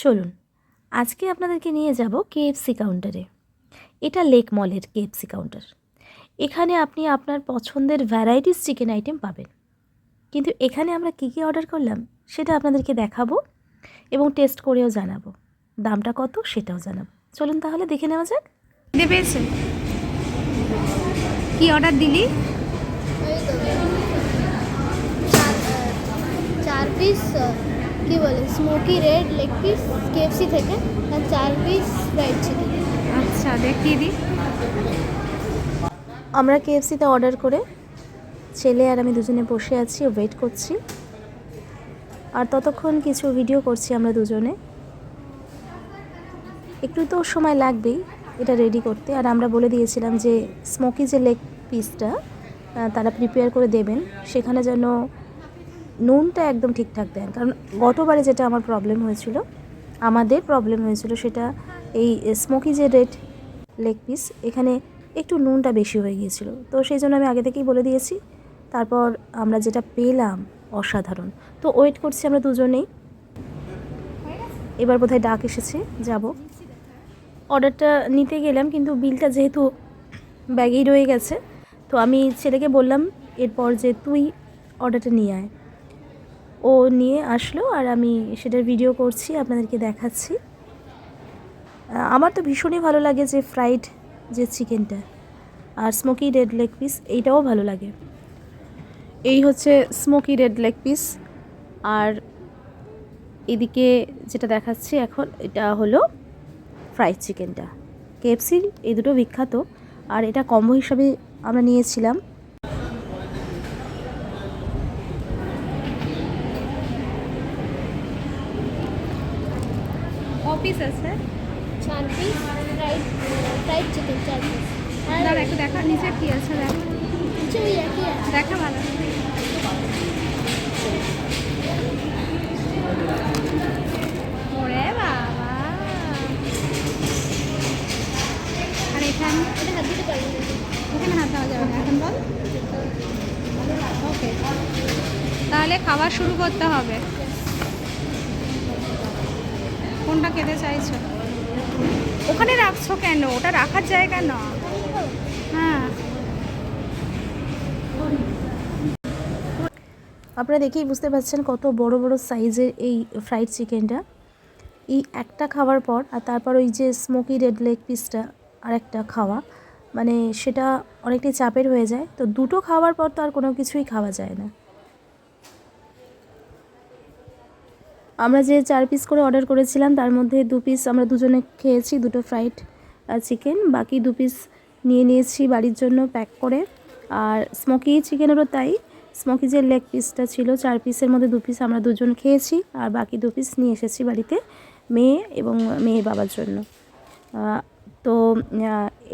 চলুন আজকে আপনাদেরকে নিয়ে যাব কেএফসি কাউন্টারে এটা লেক মলের কেএফসি কাউন্টার এখানে আপনি আপনার পছন্দের ভ্যারাইটিস চিকেন আইটেম পাবেন। কিন্তু এখানে আমরা কী কী অর্ডার করলাম সেটা আপনাদেরকে দেখাবো এবং টেস্ট করেও জানাব। দামটা কত সেটাও জানাব। চলুন তাহলে দেখে নেওয়া যাক। খিদে পেয়েছে কি অর্ডার দিলি? চার পিস কি বলে smoky red leg piece KFC থেকে আর চার পিস ফ্রাইড চিকেন আচ্ছা দেখিয়ে দি আমরা কেএফসিতে অর্ডার করে ছেলে আর আমি দুজনে বসে আছি ওয়েট করছি। আর ততক্ষণ কিছু ভিডিও করছি আমরা দুজনে। একটু তো সময় লাগবেই এটা রেডি করতে। আর আমরা বলে দিয়েছিলাম যে স্মোকি যে লেগ পিসটা তারা প্রিপেয়ার করে দেবেন সেখানে যেন নুনটা একদম ঠিকঠাক দেন। কারণ গতবারে যেটা আমার প্রবলেম হয়েছিল, আমাদের প্রবলেম হয়েছিল সেটা এই স্মোকি যে রেড লেগ পিস এখানে একটু নুনটা বেশি হয়ে গিয়েছিল। তো সেই জন্য আমি আগে থেকেই বলে দিয়েছি, তারপর আমরা যেটা পেলাম অসাধারণ। তো ওয়েট করছি আমরা দুজনেই। এবার বোধহয় ডাক এসেছে, যাব। অর্ডারটা নিতে গেলাম, কিন্তু বিলটা যেহেতু ব্যাগেই রয়ে গেছে, তো আমি ছেলেকে বললাম, এরপর যে তুই অর্ডারটা নিয়ে আয়। ও নিয়ে আসলো আর আমি সেটার ভিডিও করছি, আপনাদেরকে দেখাচ্ছি। আমার তো ভীষণই ভালো লাগে যে ফ্রাইড যে চিকেনটা আর স্মোকি রেড লেগ পিস এইটাও ভালো লাগে। এই হচ্ছে স্মোকি রেড লেগ পিস আর এদিকে যেটা দেখাচ্ছি এখন, এটা হলো ফ্রাইড চিকেনটা কেএফসির এই দুটো বিখ্যাত আর এটা কম্বো হিসাবে আমরা নিয়েছিলাম। অফিস আছে। চার পিস ফ্রাইড ফ্রাইড চিকেন চার পিস দাঁড়া একটু দেখা নিচে কি আছে দেখ। দেখা ভালো। ওরে বাবা। আর এখানে? এটা হাত দিতে পারব এখানে হাত দেওয়া যাবে না এখন বল। ওকে। তাহলে খাবার শুরু করতে হবে। কোনটা খেতে চাইছো। ওখানে রাখছো কেন? ওটা রাখার জায়গা না। হ্যাঁ। আপনারা দেখেই বুঝতে পারছেন কত বড় বড় সাইজের এই ফ্রাইড চিকেনটা এই একটা খাওয়ার পর আর তারপর ওই যে স্মোকি রেড লেগ পিসটা আর একটা খাওয়া মানে সেটা অনেকটাই চাপের হয়ে যায়। তো দুটো খাওয়ার পর তো আর কোনো কিছুই খাওয়া যায় না। আমরা যে চার পিস করে অর্ডার করেছিলাম, তার মধ্যে দু পিস আমরা দুজনে খেয়েছি, দুটো ফ্রাইড চিকেন বাকি দু পিস নিয়ে নিয়েছি বাড়ির জন্য প্যাক করে। আর স্মোকি চিকেনেরও তাই স্মোকি যে লেগ পিসটা ছিল, চার পিসের মধ্যে দু পিস আমরা দুজন খেয়েছি, আর বাকি দু পিস নিয়ে এসেছি বাড়িতে মেয়ে এবং মেয়ে বাবার জন্য। তো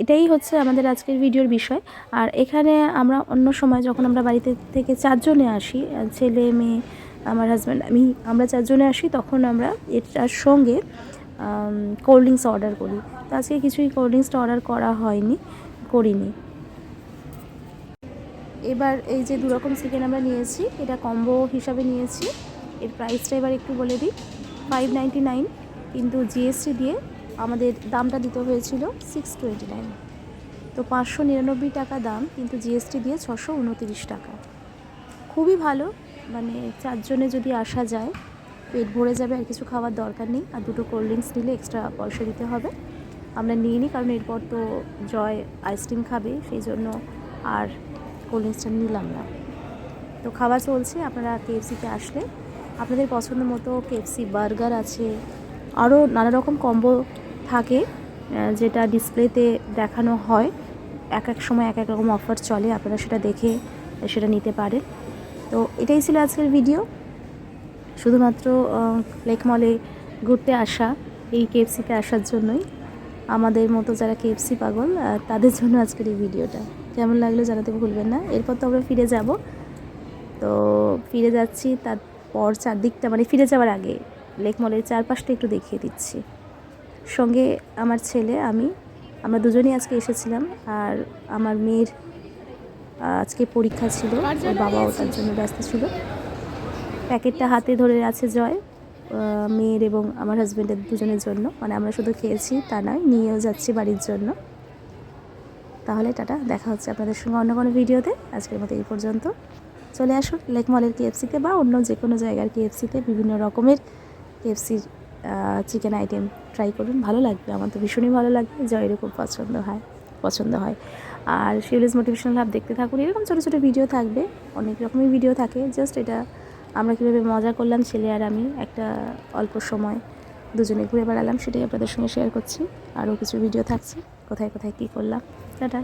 এটাই হচ্ছে আমাদের আজকের ভিডিওর বিষয়। আর এখানে আমরা অন্য সময় যখন আমরা বাড়িতে থেকে চারজনে আসি ছেলে, মেয়ে আমার হাজব্যান্ড আমি, আমরা চারজনে আসি, তখন আমরা এটার সঙ্গে কোল্ড ড্রিঙ্কস অর্ডার করি। তো আজকে কিছুই কোল্ড ড্রিঙ্কসটা অর্ডার করা হয়নি, করিনি। এবার এই যে দু রকম চিকেন আমরা নিয়েছি, এটা কম্বো হিসাবে নিয়েছি। এর প্রাইসটা এবার একটু বলে দিই। ফাইভ নাইনটি নাইন কিন্তু জিএসটি দিয়ে আমাদের দামটা দিতে হয়েছিল সিক্স নাইন তো পাঁচশো নিরানব্বই টাকা দাম, কিন্তু জিএসটি দিয়ে ছশো টাকা। খুবই ভালো মানে চারজনে যদি আসা যায়, পেট ভরে যাবে আর কিছু খাওয়ার দরকার নেই, আর দুটো কোল্ড ড্রিঙ্কস নিলে এক্সট্রা পয়সা দিতে হবে। আমরা নিয়ে নিই, কারণ এরপর তো জয় আইসক্রিম খাবে, সেই জন্য আর কোল্ড ড্রিঙ্কসটা নিলাম না। তো খাওয়া চলছে, আপনারা কেএফসিতে আসলে আপনাদের পছন্দ মতো কেএফসি বার্গার আছে আরও নানা রকম কম্বো থাকে যেটা ডিসপ্লেতে দেখানো হয়। এক এক সময় এক এক রকম অফার চলে, আপনারা সেটা দেখে, সেটা নিতে পারেন। তো এটাই ছিল আজকের ভিডিও শুধুমাত্র লেক মলে ঘুরতে আসা, এই কেএফসিতে আসার জন্যই। আমাদের মতো যারা কেএফসি পাগল তাদের জন্য আজকের এই ভিডিওটা কেমন লাগল জানাতে ভুলবেন না। এরপর তো আমরা ফিরে যাব। তো ফিরে যাচ্ছি, তারপর চারদিকটা মানে ফিরে যাওয়ার আগে লেক মলের চারপাশটা একটু দেখিয়ে দিচ্ছি। সঙ্গে আমার ছেলে, আমি। আমরা দুজনেই আজকে এসেছিলাম, আর আমার মেয়ের আজকে পরীক্ষা ছিল ওর বাবাও তার জন্য ব্যস্ত ছিল। প্যাকেটটা হাতে ধরে আছে জয় মেয়ের এবং আমার হাজব্যান্ডের দুজনের জন্য। মানে আমরা শুধু খেয়েছি তা নয় নিয়েও যাচ্ছি বাড়ির জন্য। তাহলে টাটা দেখা হচ্ছে আপনাদের সঙ্গে অন্য কোনো ভিডিওতে। আজকের মতো এই পর্যন্ত। চলে আসুন লেক মলের কেএফসিতে বা অন্য যে কোনো জায়গার কেএফসিতে বিভিন্ন রকমের কেএফসির চিকেন আইটেম ট্রাই করুন। ভালো লাগবে আমার তো ভীষণই ভালো লাগবে। জয়েরও খুব পছন্দ হয় পছন্দ হয়। আর শিউলিস মোটিভেশনাল হাব দেখতে থাকুন। এরকম ছোটো ছোটো ভিডিও থাকবে। অনেক রকমের ভিডিও থাকে। জাস্ট এটা আমরা কীভাবে মজা করলাম, ছেলে আর আমি একটা অল্প সময় দুজনে ঘুরে বেড়ালাম, সেটাই আপনাদের সঙ্গে শেয়ার করছি। আরও কিছু ভিডিও থাকছে। কোথায় কোথায় কী করলাম। টাটা।